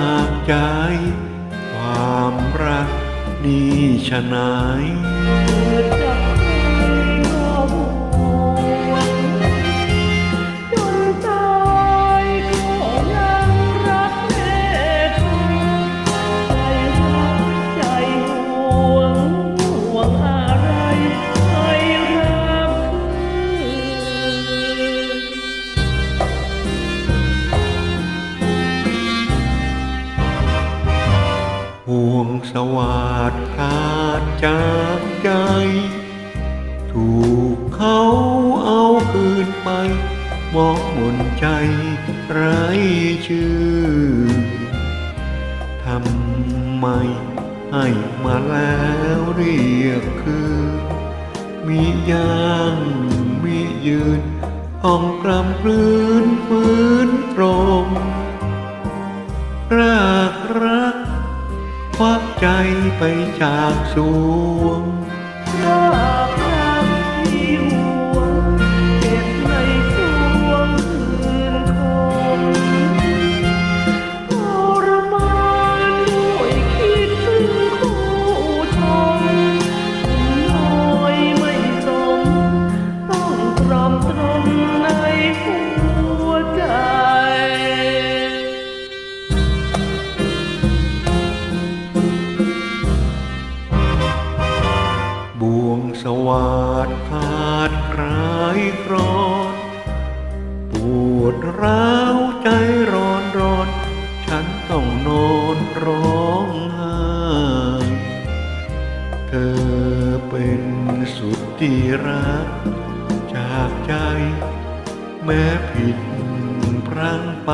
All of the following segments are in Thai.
หากใจ ความรักนี้ชะไหนาย วงสวัสดขาดจากใจ ถูกเขาเอาคืนไปมองหมนใจไร้ชื่อทำไมให้มาแล้วเรียกคือ มีย่างมียืนห้องกลำกลืนฟื้นตรง ไปจากสวง วงสวัสดขาดคลายครอนปวดร้าวใจร้อนร้อน ฉันต้องนอนร้องไห้เธอเป็นสุดที่รัก จากใจ แม้ผิดพลั้งไป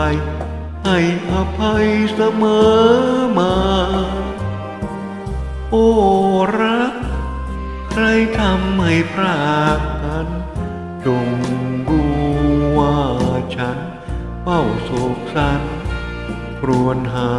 ให้อภัยเสมอมา โอ้รักำให้พรากกันจงรู้ว่าฉันเฝ้าโศกสันครวนหา